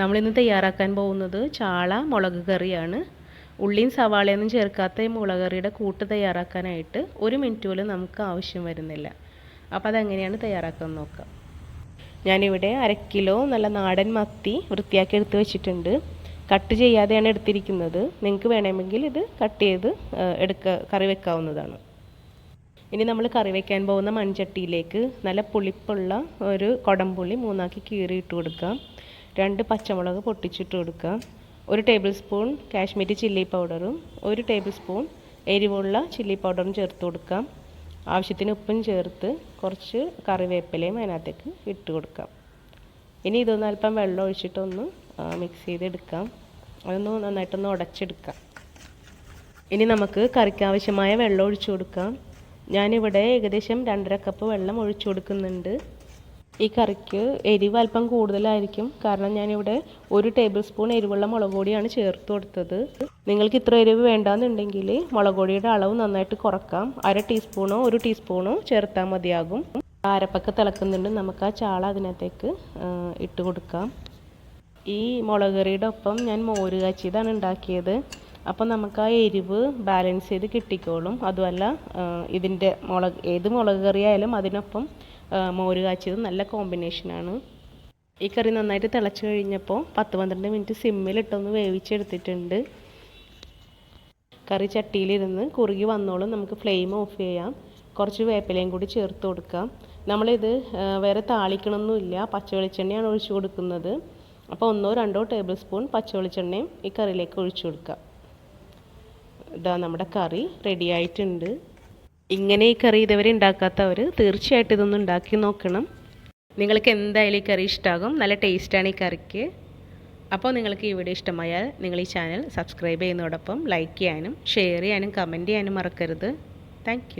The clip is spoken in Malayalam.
നമ്മളിന്ന് തയ്യാറാക്കാൻ പോകുന്നത് ചാള മുളക് കറിയാണ്. ഉള്ളിയും സവാളയൊന്നും ചേർക്കാത്ത ഈ മുളക് കറിയുടെ കൂട്ട് തയ്യാറാക്കാനായിട്ട് ഒരു മിനിറ്റ് പോലും നമുക്ക് ആവശ്യം വരുന്നില്ല. അപ്പോൾ അതെങ്ങനെയാണ് തയ്യാറാക്കാൻ നോക്കാം. ഞാനിവിടെ അര കിലോ നല്ല നാടൻ മത്തി വൃത്തിയാക്കി എടുത്ത് വെച്ചിട്ടുണ്ട്. കട്ട് ചെയ്യാതെയാണ് എടുത്തിരിക്കുന്നത്. നിങ്ങൾക്ക് വേണമെങ്കിൽ ഇത് കട്ട് ചെയ്ത് എടുക്ക കറി വെക്കാവുന്നതാണ്. ഇനി നമ്മൾ കറി വയ്ക്കാൻ പോകുന്ന മൺചട്ടിയിലേക്ക് നല്ല പുളിപ്പുള്ള ഒരു കുടംപുളി മൂന്നാക്കി കീറി ഇട്ട് കൊടുക്കാം. രണ്ട് പച്ചമുളക് പൊട്ടിച്ചിട്ട് കൊടുക്കുക. ഒരു ടേബിൾ സ്പൂൺ കാശ്മീരി ചില്ലി പൗഡറും ഒരു ടേബിൾ സ്പൂൺ എരിവുള്ള ചില്ലി പൗഡറും ചേർത്ത് കൊടുക്കാം ആവശ്യത്തിന് ഉപ്പും ചേർത്ത് കുറച്ച് കറിവേപ്പിലയും അതിനകത്തേക്ക് ഇട്ട് കൊടുക്കാം ഇനി ഇതൊന്ന് അല്പം വെള്ളം ഒഴിച്ചിട്ടൊന്ന് മിക്സ് ചെയ്തെടുക്കാം അതൊന്ന് നന്നായിട്ടൊന്ന് ഉടച്ചെടുക്കാം ഇനി നമുക്ക് കറിക്ക് ആവശ്യമായ വെള്ളം ഒഴിച്ചു കൊടുക്കാം. ഞാനിവിടെ ഏകദേശം രണ്ടര കപ്പ് വെള്ളം ഒഴിച്ചു കൊടുക്കുന്നുണ്ട്. ഈ കറിക്ക് എരിവ് അല്പം കൂടുതലായിരിക്കും. കാരണം ഞാനിവിടെ ഒരു ടേബിൾ സ്പൂൺ എരിവുള്ള മുളക് പൊടിയാണ് ചേർത്ത് കൊടുത്തത്. നിങ്ങൾക്ക് ഇത്ര എരിവ് വേണ്ടാന്നുണ്ടെങ്കിൽ മുളക് പൊടിയുടെ അളവ് നന്നായിട്ട് കുറക്കാം. അര ടീസ്പൂണോ ഒരു ടീസ്പൂണോ ചേർത്താൽ മതിയാകും. അരപ്പൊക്കെ തിളക്കുന്നുണ്ട്. നമുക്ക് ആ ചാള അതിനകത്തേക്ക് ഇട്ട് കൊടുക്കാം. ഈ മുളക് കറിയുടെ ഒപ്പം ഞാൻ മോര് കാച്ചിയതാണ് ഉണ്ടാക്കിയത്. അപ്പോൾ നമുക്ക് ആ എരിവ് ബാലൻസ് ചെയ്ത് കിട്ടിക്കോളും. അതുമല്ല ഇതിന്റെ മുളക് ഏത് മുളക് കറി ആയാലും അതിനൊപ്പം മോര് കാച്ചിയത് നല്ല കോമ്പിനേഷനാണ് ഈ കറി നന്നായിട്ട് തിളച്ച് കഴിഞ്ഞപ്പോൾ പത്ത് പന്ത്രണ്ട് മിനിറ്റ് സിമ്മിലിട്ടൊന്ന് വേവിച്ചെടുത്തിട്ടുണ്ട്. കറി ചട്ടിയിലിരുന്ന് കുറുകി വന്നോളും. നമുക്ക് ഫ്ലെയിം ഓഫ് ചെയ്യാം. കുറച്ച് വേപ്പിലയും കൂടി ചേർത്ത് കൊടുക്കാം. നമ്മളിത് വേറെ താളിക്കണമൊന്നുമില്ല. പച്ച വെളിച്ചെണ്ണയാണ് ഒഴിച്ചു കൊടുക്കുന്നത്. അപ്പോൾ ഒന്നോ രണ്ടോ ടേബിൾ സ്പൂൺ പച്ച വെളിച്ചെണ്ണയും ഈ കറിയിലേക്ക് ഒഴിച്ചു കൊടുക്കാം. ഇതാ നമ്മുടെ കറി റെഡി ആയിട്ടുണ്ട്. ഇങ്ങനെ ഈ കറി ഇതുവരെ ഉണ്ടാക്കാത്തവർ തീർച്ചയായിട്ടും ഇതൊന്ന് ഉണ്ടാക്കി നോക്കണം. നിങ്ങൾക്ക് എന്തായാലും ഈ കറി ഇഷ്ടമാകും നല്ല ടേസ്റ്റാണ് ഈ കറിക്ക്. അപ്പോൾ നിങ്ങൾക്ക് ഈ വീഡിയോ ഇഷ്ടമായാൽ നിങ്ങൾ ഈ ചാനൽ സബ്സ്ക്രൈബ് ചെയ്യുന്നതോടൊപ്പം ലൈക്ക് ചെയ്യാനും ഷെയർ ചെയ്യാനും കമന്റ് ചെയ്യാനും മറക്കരുത്. താങ്ക്